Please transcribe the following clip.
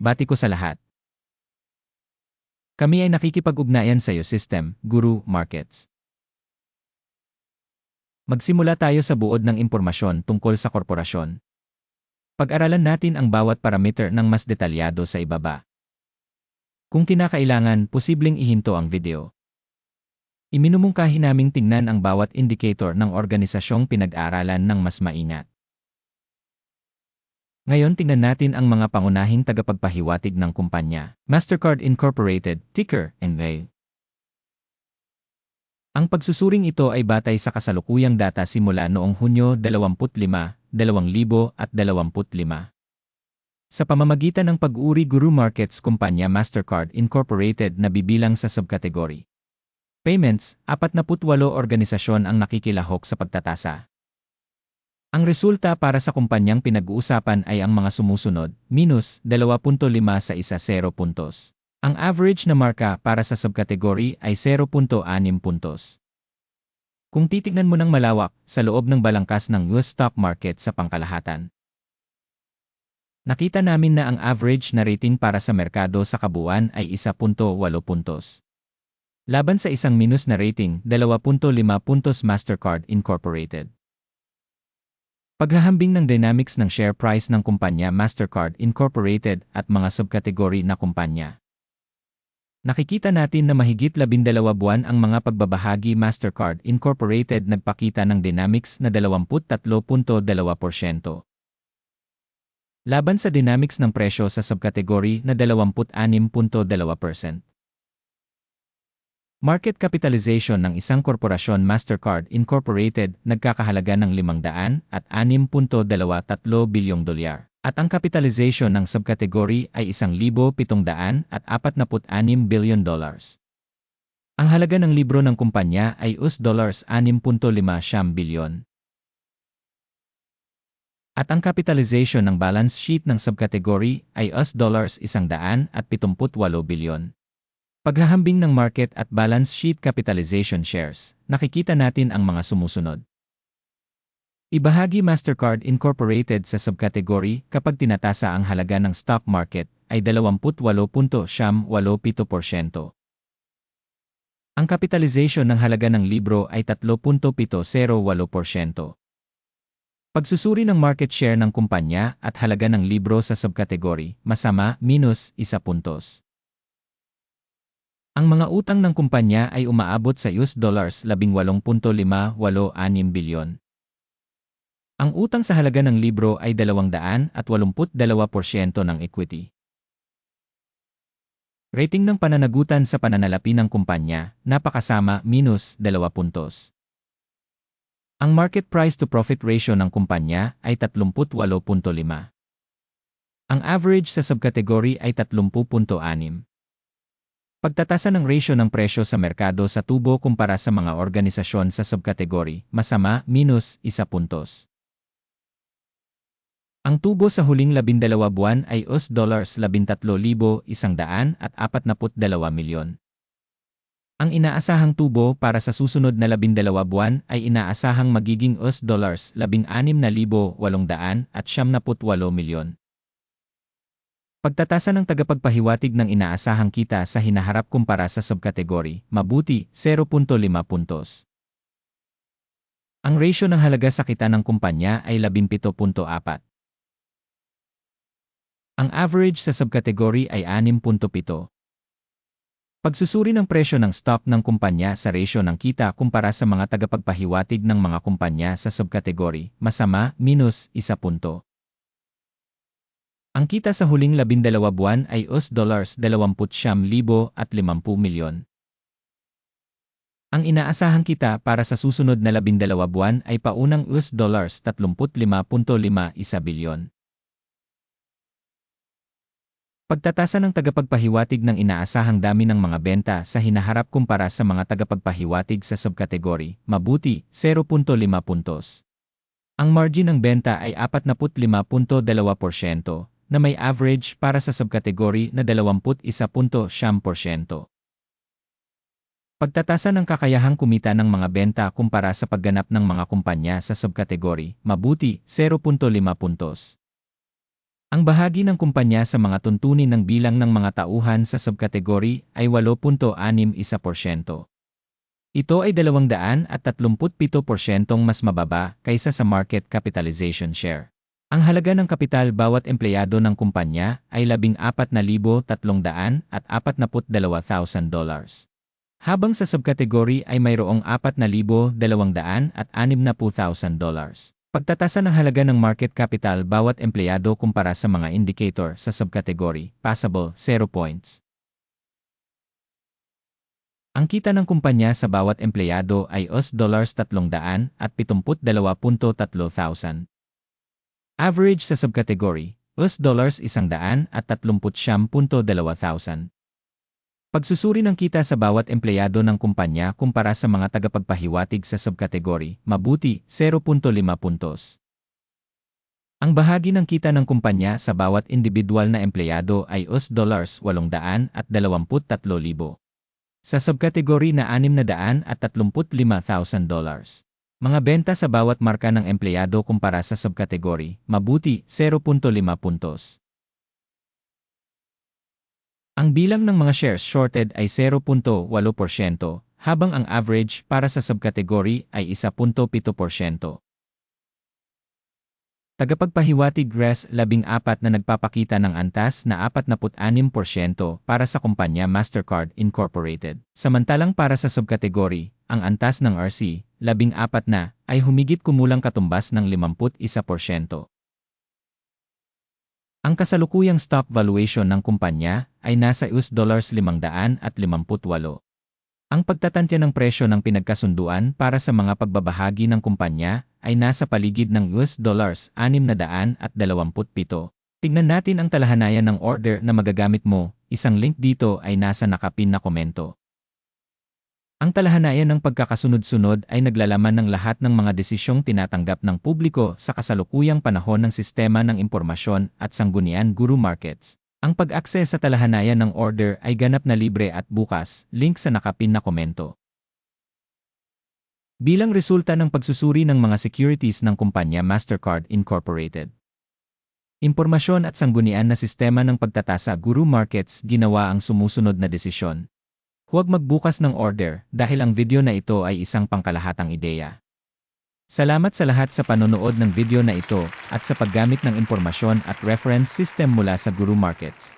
bati ko sa lahat. Kami ay nakikipag-ugnayan sa iyo system, Guru Markets. Magsimula tayo sa buod ng impormasyon tungkol sa korporasyon. Pag-aralan natin ang bawat parameter ng mas detalyado sa ibaba. Kung kinakailangan, posibleng ihinto ang video. Iminumungkahi naming tingnan ang bawat indicator ng organisasyong pinag-aralan ng mas maingat. Ngayon tingnan natin ang mga pangunahing tagapagpahiwatig ng kumpanya. Mastercard Incorporated, ticker, NY. Ang pagsusuring ito ay batay sa kasalukuyang data simula noong Hunyo 25, 2025. Sa pamamagitan ng pag-uri Guru Markets Kumpanya Mastercard Incorporated na bibilang sa subkategory. Payments, 48 organisasyon ang nakikilahok sa pagtatasa. Ang resulta para sa kumpanyang pinag-uusapan ay ang mga sumusunod, minus 2.5 sa isa 0 puntos. Ang average na marka para sa subkategory ay 0.6 puntos. Kung titignan mo ng malawak sa loob ng balangkas ng US stock market sa pangkalahatan, nakita namin na ang average na rating para sa merkado sa kabuuan ay 1.8 puntos. Laban sa isang minus na rating, 2.5 puntos Mastercard Incorporated. Paghahambing ng dynamics ng share price ng kumpanya Mastercard Incorporated at mga subkategory na kumpanya. Nakikita natin na mahigit labindalawa buwan ang mga pagbabahagi Mastercard Incorporated nagpakita ng dynamics na 23.2%. Laban sa dynamics ng presyo sa subkategory na 26.2%. Market capitalization ng isang korporasyon Mastercard Incorporated nagkakahalaga ng 500 at 6.23 bilyong dolyar. At ang capitalization ng subkategory ay 1,700 at 46 billion dollars. Ang halaga ng libro ng kumpanya ay US dollars 6.5 bilyon. At ang capitalization ng balance sheet ng subkategory ay US dollars 178 bilyon. Paghahambing ng market at balance sheet capitalization shares, nakikita natin ang mga sumusunod. Ibahagi Mastercard Incorporated sa subcategory kapag tinatasa ang halaga ng stock market ay 28.87%. Ang capitalization ng halaga ng libro ay 3.708%. Pagsusuri ng market share ng kumpanya at halaga ng libro sa subcategory, masama, minus, 1 puntos. Ang mga utang ng kumpanya ay umaabot sa US dollars 18.586 bilyon. Ang utang sa halaga ng libro ay 282% ng equity. Rating ng pananagutan sa pananalapi ng kumpanya, napakasama, minus 2 puntos. Ang market price to profit ratio ng kumpanya ay 38.5. Ang average sa subkategory ay 30.6. Pagtatasa ng ratio ng presyo sa merkado sa tubo kumpara sa mga organisasyon sa subkategory, masama, minus, isa puntos. Ang tubo sa huling labindalawa buwan ay US dollars 13,142 milyon. Ang inaasahang tubo para sa susunod na labindalawa buwan ay inaasahang magiging US dollars 16,878 milyon. Pagtatasa ng tagapagpahiwatig ng inaasahang kita sa hinaharap kumpara sa subkategory, mabuti, 0.5 puntos. Ang ratio ng halaga sa kita ng kumpanya ay 17.4. Ang average sa subkategory ay 6.7. Pagsusuri ng presyo ng stock ng kumpanya sa ratio ng kita kumpara sa mga tagapagpahiwatig ng mga kumpanya sa subkategory, masama, minus, 1 punto. Ang kita sa huling labindalawa buwan ay US dollars 20,050 milyon. Ang inaasahang kita para sa susunod na labindalawa buwan ay paunang US dollars 35.51 bilyon. Pagtatasa ng tagapagpahiwatig ng inaasahang dami ng mga benta sa hinaharap kumpara sa mga tagapagpahiwatig sa subkategory, mabuti, 0.5 puntos. Ang margin ng benta ay 45.2%, na may average para sa subkategory na 21.7%. Pagtatasa ng kakayahang kumita ng mga benta kumpara sa pagganap ng mga kumpanya sa subkategory, mabuti, 0.5 puntos. Ang bahagi ng kumpanya sa mga tuntunin ng bilang ng mga tauhan sa subkategory ay 8.61%. Ito ay 237% mas mababa kaysa sa market capitalization share. Ang halaga ng kapital bawat empleyado ng kumpanya ay 14,342,000 dollars. Habang sa subkategory ay mayroong 4,260,000 dollars. Pagtatasa ng halaga ng market capital bawat empleyado kumpara sa mga indicator sa subkategory, passable, 0 points. Ang kita ng kumpanya sa bawat empleyado ay US$372.3,000. Average sa subkategory, US dollars 100 at 30.2,000. Pagsusuri ng kita sa bawat empleyado ng kumpanya kumpara sa mga tagapagpahiwatig sa subkategory, mabuti, 0.5 puntos. Ang bahagi ng kita ng kumpanya sa bawat individual na empleyado ay US dollars 800 at 23,000. Sa subkategory na 600 at 35,000 dollars. Mga benta sa bawat marka ng empleyado kumpara sa subkategory, mabuti, 0.5 puntos. Ang bilang ng mga shares shorted ay 0.8%, habang ang average para sa subkategory ay 1.7%. Tagapagpahiwatig RES 14 na nagpapakita ng antas na 46% para sa kumpanya Mastercard Incorporated. Samantalang para sa subkategory, ang antas ng RC, 14 na, ay humigit kumulang katumbas ng 51%. Ang kasalukuyang stock valuation ng kumpanya ay nasa US dollars 558. Ang pagtatantya ng presyo ng pinagkasunduan para sa mga pagbabahagi ng kumpanya ay nasa paligid ng US dollars 627. Tignan natin ang talahanayan ng order na magagamit mo, isang link dito ay nasa nakapin na komento. Ang talahanayan ng pagkakasunod-sunod ay naglalaman ng lahat ng mga desisyong tinatanggap ng publiko sa kasalukuyang panahon ng sistema ng impormasyon at sanggunian Guru Markets. Ang pag-access sa talahanayan ng order ay ganap na libre at bukas, link sa nakapin na komento. Bilang resulta ng pagsusuri ng mga securities ng kumpanya Mastercard Incorporated. Impormasyon at sanggunian na sistema ng pagtatasa Guru Markets ginawa ang sumusunod na desisyon. Huwag magbukas ng order dahil ang video na ito ay isang pangkalahatang ideya. Salamat sa lahat sa panonood ng video na ito at sa paggamit ng impormasyon at reference system mula sa Guru Markets.